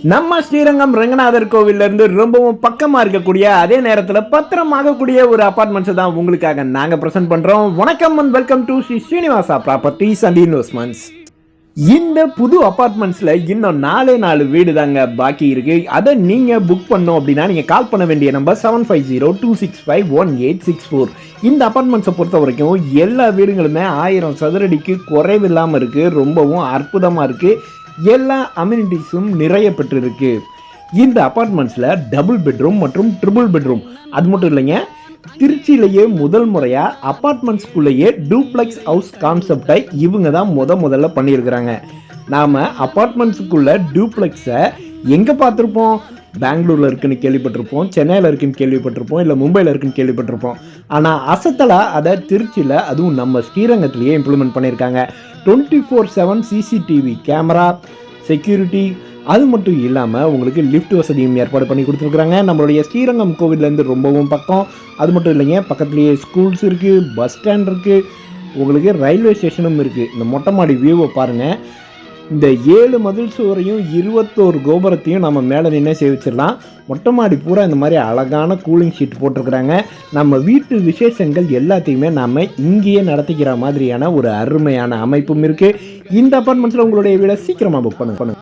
நம்ம ஸ்ரீரங்கம் ரங்கநாதர் கோவிலிருந்து ரொம்பவும் பக்கமாக இருக்கக்கூடிய அதே நேரத்தில் பத்திரமாகக்கூடிய ஒரு அப்பார்ட்மெண்ட்ஸை தான் உங்களுக்காக நாங்கள் ப்ரெசென்ட் பண்ணுறோம் வணக்கம் and welcome to Sri Srinivasa properties and investments இந்த புது அப்பார்ட்மெண்ட்ஸில் இன்னும் நாலே நாலு வீடு தாங்க பாக்கி இருக்கு. அதை நீங்கள் புக் பண்ணோம் அப்படின்னா நீங்கள் கால் பண்ண வேண்டிய number seven five zero two six five one eight six four இந்த அப்பார்ட்மெண்ட்ஸை பொறுத்த வரைக்கும் எல்லா வீடுகளுமே ஆயிரம் சதுரடிக்கு குறைவில்லாமல் இருக்குது ரொம்பவும் அற்புதமாக இருக்குது எல்லா அம்யூனிட்டிஸும் நிறைய பெற்றிருக்கு. இந்த அப்பார்ட்மெண்ட்ஸில் டபுள் பெட்ரூம் மற்றும் ட்ரிபிள் பெட்ரூம் அது மட்டும் இல்லைங்க திருச்சியிலேயே முதல் முறையாக அப்பார்ட்மெண்ட்ஸ்குள்ளேயே டூப்ளெக்ஸ் ஹவுஸ் கான்செப்டை இவங்க தான் முத முதல்ல பண்ணியிருக்கிறாங்க. நாம் அப்பார்ட்மெண்ட்ஸுக்குள்ள டூப்ளெக்ஸை எங்கே பார்த்துருப்போம்? பெங்களூரில் இருக்குன்னு கேள்விப்பட்டிருப்போம் சென்னையில் இருக்குன்னு கேள்விப்பட்டிருப்போம் இல்லை மும்பையில் இருக்குன்னு கேள்விப்பட்டிருப்போம். ஆனால் அசத்தலாக அதை திருச்சியில் அதுவும் நம்ம ஸ்ரீரங்கத்திலேயே இம்ப்ளிமெண்ட் பண்ணியிருக்காங்க. Twenty four seven CCTV camera security அது மட்டும் இல்லாமல் உங்களுக்கு லிஃப்ட் வசதியும் ஏற்பாடு பண்ணி கொடுத்துருக்குறாங்க. நம்மளுடைய ஸ்ரீரங்கம் கோவிலேருந்து ரொம்பவும் பக்கம். அது மட்டும் இல்லைங்க பக்கத்துலேயே ஸ்கூல்ஸ் இருக்குது பஸ் ஸ்டாண்ட் இருக்குது உங்களுக்கு ரயில்வே ஸ்டேஷனும் இருக்குது இந்த மொட்டை மாடி வியூவை பாருங்கள் இந்த ஏழு மதில் சுவரையும் இருபத்தோரு கோபுரத்தையும் நம்ம மேலே நின்று சேவிச்சிடலாம். மொட்டை மாடி பூரா இந்த மாதிரி அழகான கூலிங் ஷீட் போட்டிருக்கிறாங்க. நம்ம வீட்டு விசேஷங்கள் எல்லாத்தையுமே நம்ம இங்கேயே நடத்திக்கிற மாதிரியான ஒரு அருமையான அமைப்பும் இருக்குது இந்த அப்பார்ட்மெண்ட்ஸில் உங்களுடைய வீடை சீக்கிரமாக புக் பண்ணுங்க.